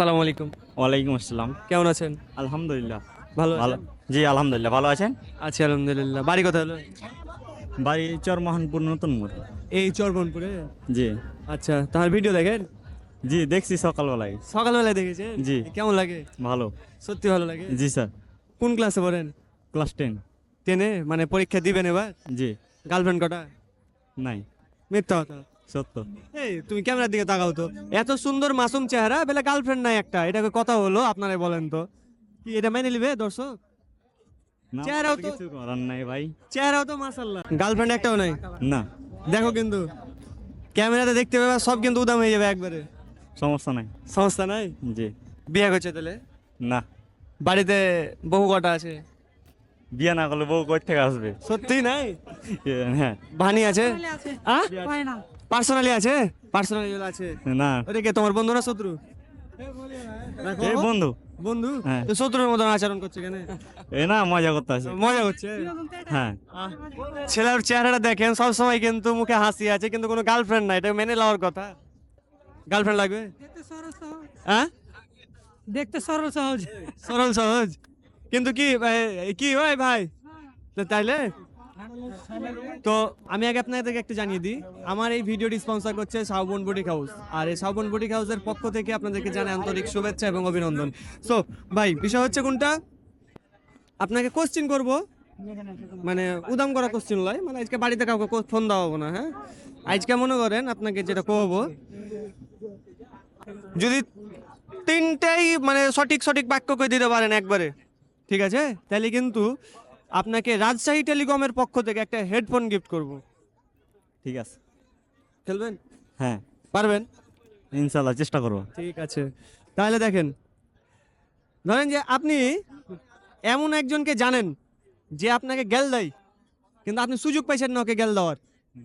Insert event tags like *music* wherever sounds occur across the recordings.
আসসালামু আলাইকুম। ওয়ালাইকুম আসসালাম। কেমন আছেন? আলহামদুলিল্লাহ। ভালো ভালো। জি আলহামদুলিল্লাহ। ভালো আছেন? আছি আলহামদুলিল্লাহ। বাড়ি কোথায় হলো? বাড়ি চরমোহনপুর নতুন মোড়। এই চরবনপুরে জি। আচ্ছা তার ভিডিও দেখেন? জি দেখছি সকালবেলায়। সকালবেলায় দেখেছেন? জি। কেমন লাগে? ভালো। সত্যি ভালো লাগে? জি স্যার। কোন ক্লাসে পড়েন? Class ten. টেনে মানে পরীক্ষা দিবেন এবার? জি। গার্লফ্রেন্ড কটা? নাই। মিথ্যা কথা। সত্য। এই তুমি ক্যামেরার দিকে তাকাও তো। এত সুন্দর মাসুম চেহারা বেলা গার্লফ্রেন্ড নাই একটা। এটাকে কথা হলো আপনারাই বলেন তো। কি এটা মেনে নিবে দর্শক? চেহারাও তো- কিছু করার নাই ভাই। চেহারাও তো মাসাল্লাহ গার্লফ্রেন্ড একটাও নাই? না। দেখো কিন্তু ক্যামেরাতে দেখতে পাবে সব কিন্তু উদাম হয়ে যাবে একবারে। সমস্যা নাই। সমস্যা নাই? জি। বিয়ে করছে তাহলে? না। বাড়িতে বহু কটা আছে? বিয়ে না করলে বউ কই থেকে আসবে? সত্যি নাই? হ্যাঁ। ভানি আছে? পার্সোনালি আছে? পার্সোনালি আছে। না। ওটা কে তোমার বন্ধু না শত্রু? এই বন্ধু। বন্ধু? হ্যাঁ। তো শত্রুর মতন আচরণ করছে কেন? এ না মজা করতে আছে মজা করছে? হ্যাঁ। ছেলের চেহারাটা দেখেন সব সময় কিন্তু মুখে হাসি আছে কিন্তু কোনো গার্লফ্রেন্ড নাই। এটা মেনে নেওয়ার কথা। গার্লফ্রেন্ড লাগবে? হ্যাঁ? দেখতে সরল সহজ। সরল সহজ? কিন্তু কি ভাই- কি ভাই? ভাই তাইলে? তো আমি আগে আপনাদেরকে একটু জানিয়ে দিই, আমার এই ভিডিওটি স্পন্সর করছে সাউবন বুটিক হাউস আর এই সাউবন বুটিক হাউসের পক্ষ থেকে আপনাদেরকে জানাই আন্তরিক শুভেচ্ছা এবং অভিনন্দন। সো ভাই, বিষয় হচ্ছে কোনটা? আপনাকে কোশ্চিন করব। মানে উদাম করা কোশ্চিন লয় মানে আজকে বাড়িতে কাউকে ফোন দেওয়া না হ্যাঁ? আজকে মনে করেন আপনাকে যেটা কহবো যদি তিনটেই মানে সঠিক সঠিক বাক্য করে দিতে পারেন একবারে, ঠিক আছে? তাহলে কিন্তু আপনাকে রাজশাহী টেলিকমের পক্ষ থেকে একটা হেডফোন গিফট করব। ঠিক আছে। খেলবেন? হ্যাঁ। পারবেন? ইনশাল্লাহ চেষ্টা করব। ঠিক আছে। তাহলে দেখেন ধরেন যে আপনি এমন একজনকে জানেন যে আপনাকে গেল দেয় কিন্তু আপনি সুযোগ পাইছেন না ওকে গেল দেওয়ার।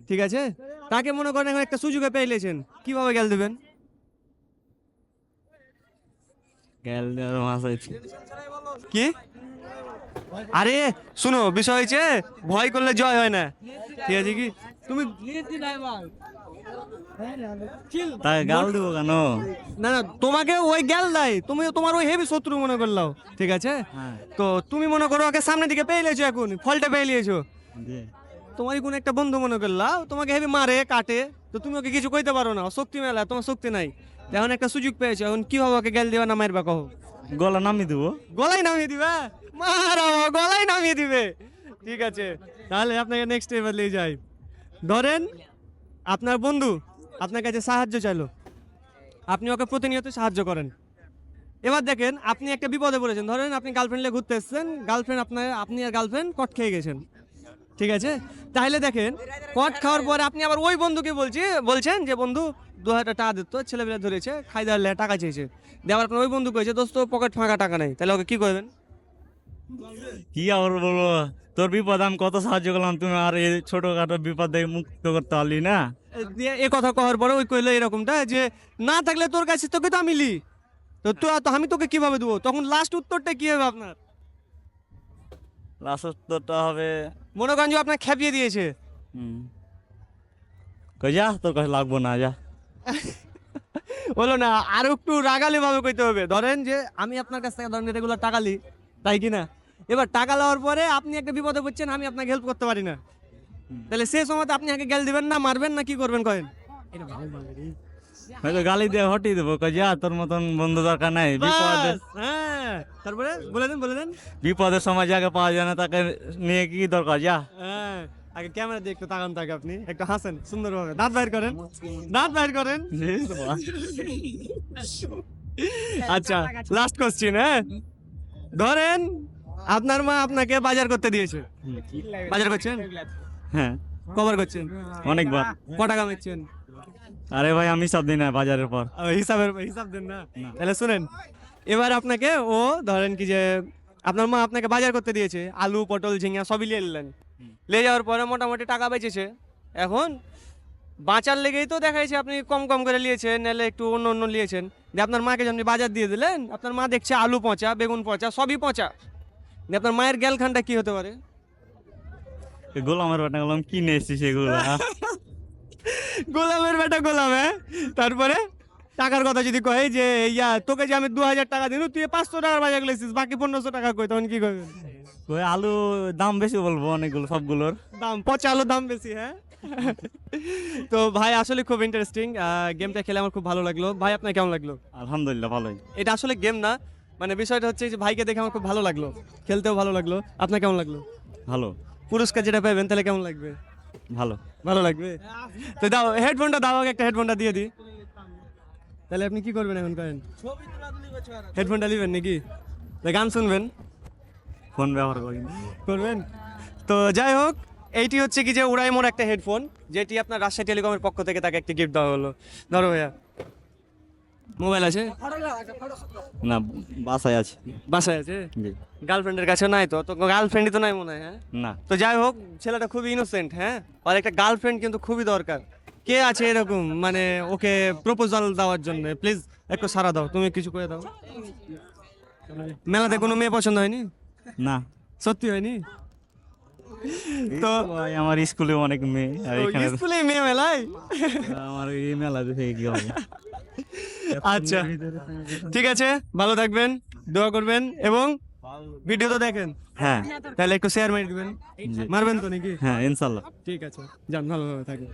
ঠিক আছে? তাকে মনে করেন এখন একটা সুযোগে পেয়েছেন কীভাবে গেল দেবেন? গেল হয়েছে কি? আরে শুনো বিষয় হয়েছে ভয় করলে জয় হয় না। ঠিক আছে কি? তুমি তাই গাল দেবো কেন? না না তোমাকে ওই গেল দেয়। তুমি তোমার ওই হেভি শত্রু মনে করলাও ঠিক আছে? হ্যাঁ। তো তুমি মনে করো ওকে সামনের দিকে পেয়ে লিয়েছো এখন ফলটা পেয়ে লিয়েছো। তোমারই কোন একটা বন্ধু মনে করলাও তোমাকে হেভি মারে কাটে তো তুমি ওকে কিছু কইতে পারো না শক্তি মেলা তোমার শক্তি নাই। এখন একটা সুযোগ পেয়েছ এখন কীভাবে ওকে গেল দিবা না মারবা কহো গলা নামিয়ে দেবো। গলায় নামিয়ে দিবা? মারা গলায় নামিয়ে দিবে। ঠিক আছে তাহলে আপনাকে নেক্সট এবার নিয়ে যাই। ধরেন আপনার বন্ধু আপনার কাছে সাহায্য চাইলো। আপনি ওকে প্রতিনিয়ত সাহায্য করেন। এবার দেখেন আপনি একটা বিপদে পড়েছেন। ধরেন আপনি গার্লফ্রেন্ড ঘুরতে এসেছেন গার্লফ্রেন্ড আপনার আপনি আর গার্লফ্রেন্ড কট খেয়ে গেছেন। ঠিক আছে? তাহলে দেখেন কট খাওয়ার পরে আপনি আবার ওই বন্ধুকে বলছি বলছেন যে বন্ধু দু হাজার টাকা দিত ছেলেবেলা ধরেছে খাই দেওয়ার টাকা চেয়েছে। দেওয়ার আপনার ওই বন্ধু কয়েছে দোস্ত পকেট ফাঁকা টাকা নেই তাহলে ওকে কি করবেন? কি আর বলব? তোর বিপদ আমি কত সাহায্য করলাম তুমি আর এই ছোটখাটো বিপদ থেকে মুক্ত করতে পারলি না? এ দিয়ে এ কথা কওয়ার পরে ওই কইলো এরকমটা যে না থাকলে তোর কাছে তোকে তো আমি লি। তো তো তো আমি তোকে কীভাবে দেবো? তখন লাস্ট উত্তরটা কি হবে আপনার? লাস্ট উত্তরটা হবে মনে যে আপনার খেপিয়ে দিয়েছে। হুম। কই যা তোর কাছে লাগবো না যা। বলো না আরও একটু রাগালি ভাবে কইতে হবে। ধরেন যে আমি আপনার কাছ থেকে ধরেন রেগুলার টাকা লি তাই কি না এবার টাকা লওয়ার পরে আপনি একটা বিপদে পড়ছেন আমি আপনাকে হেল্প করতে পারি না। তাহলে সেই সময় আপনি আগে গেল দিবেন না মারবেন না কি করবেন কয়েন? হয়তো গালি দিয়ে হটিয়ে দেবো কই যা তোর মতন বন্ধু দরকার নাই বিপদের হ্যাঁ। তারপরে বলে দেন বলে দেন। বিপদের সময় যাকে পাওয়া যায় না তাকে নিয়ে কি দরকার যা। হ্যাঁ। আগে ক্যামেরা দিয়ে একটু তাকান থাকে আপনি। একটু হাসেন সুন্দরভাবে। দাঁত বাইর করেন। দাঁত বাইর করেন। *laughs* আচ্ছা লাস্ট কোশ্চেন হ্যাঁ? ধরেন আপনার মা আপনাকে বাজার করতে দিয়েছে। বাজার করছেন? হ্যাঁ। কভার করছেন? অনেকবার ক টাকা মেচ্ছেন আরে ভাই আমি সব না বাজারের পর। হিসাবের হিসাব দেন না। তাহলে শুনেন এবার আপনাকে ও ধরেন কি যে আপনার মা আপনাকে বাজার করতে দিয়েছে আলু পটল ঝিঙা সবই নিয়ে নিলেন। নিয়ে যাওয়ার পরে মোটামুটি টাকা বেঁচেছে। এখন বাঁচার লেগেই তো দেখাইছে আপনি কম কম করে নিয়েছেন নাহলে একটু অন্য অন্য নিয়েছেন। দিয়ে আপনার মাকে যখন বাজার দিয়ে দিলেন আপনার মা দেখছে আলু পচা বেগুন পচা সবই পচা। আপনার মায়ের গ্যালখানটা কি হতে পারে? গোলামের বাটা গেলাম কিনে এসছি সেগুলো। *laughs* গোলামের বেটা গোলাম হ্যাঁ? তারপরে? টাকার কথা যদি কয় যে ইয়া তোকে যে আমি দু হাজার টাকা দিন তুই পাঁচশো টাকার বাজার গেলেছিস বাকি পনেরোশো টাকা কই? তখন কি করবেন? ওই আলু দাম বেশি বলব অনেকগুলো সবগুলোর। দাম পচা আলুর দাম বেশি হ্যাঁ? তো ভাই আসলে খুব ইন্টারেস্টিং গেমটা খেলে আমার খুব ভালো লাগল। ভাই আপনার কেমন লাগল? আলহামদুলিল্লাহ ভালোই। এটা আসলে গেম না মানে বিষয়টা হচ্ছে যে ভাইকে দেখে আমার খুব ভালো লাগল খেলতেও ভালো লাগল। আপনার কেমন লাগল? ভালো। পুরস্কার যেটা পাবেন তাহলে কেমন লাগবে? ভালো। ভালো লাগবে? তো দাও হেডফোনটা দাও একটা হেডফোনটা দিয়ে দিই। তাহলে আপনি কি করবেন এখন করেন হেডফোনটা নেবেন নাকি? গান শুনবেন। ফোন ব্যবহার করি না। করবেন? তো যাই হোক এইটি হচ্ছে কি যে উড়াই মোড় একটা হেডফোন যেটি আপনার রাজশাহী টেলিকমের পক্ষ থেকে তাকে একটি গিফট দেওয়া হলো। ধরো ভাইয়া। মোবাইল আছে? না বাসায় আছে। বাসায় আছে? গার্লফ্রেন্ডের কাছে নাই তো তো গার্লফ্রেন্ডই তো নাই মনে হয় হ্যাঁ? না। তো যাই হোক ছেলেটা খুবই ইনোসেন্ট হ্যাঁ? আর একটা গার্লফ্রেন্ড কিন্তু খুবই দরকার। কে আছে এরকম? মানে ওকে প্রপোজাল দেওয়ার জন্য। প্লিজ একটু সারা দাও। তুমি কিছু করে দাও। মেলাতে কোনো মেয়ে পছন্দ হয়নি? না। সত্যি হয়নি? তো আমার স্কুলে অনেক মেয়ে আর এখানে স্কুলে মেয়ে মেলায়? আমার এই মেলা দেখে কি হবে? *laughs* আচ্ছা। ঠিক আছে ভালো থাকবেন দোয়া করবেন এবং ভিডিও তো দেখেন। হ্যাঁ। তাহলে একটু শেয়ার মেরে দিবেন। মারবেন তো নাকি? হ্যাঁ ইনশাল্লাহ ঠিক আছে যান ভালোভাবে থাকবেন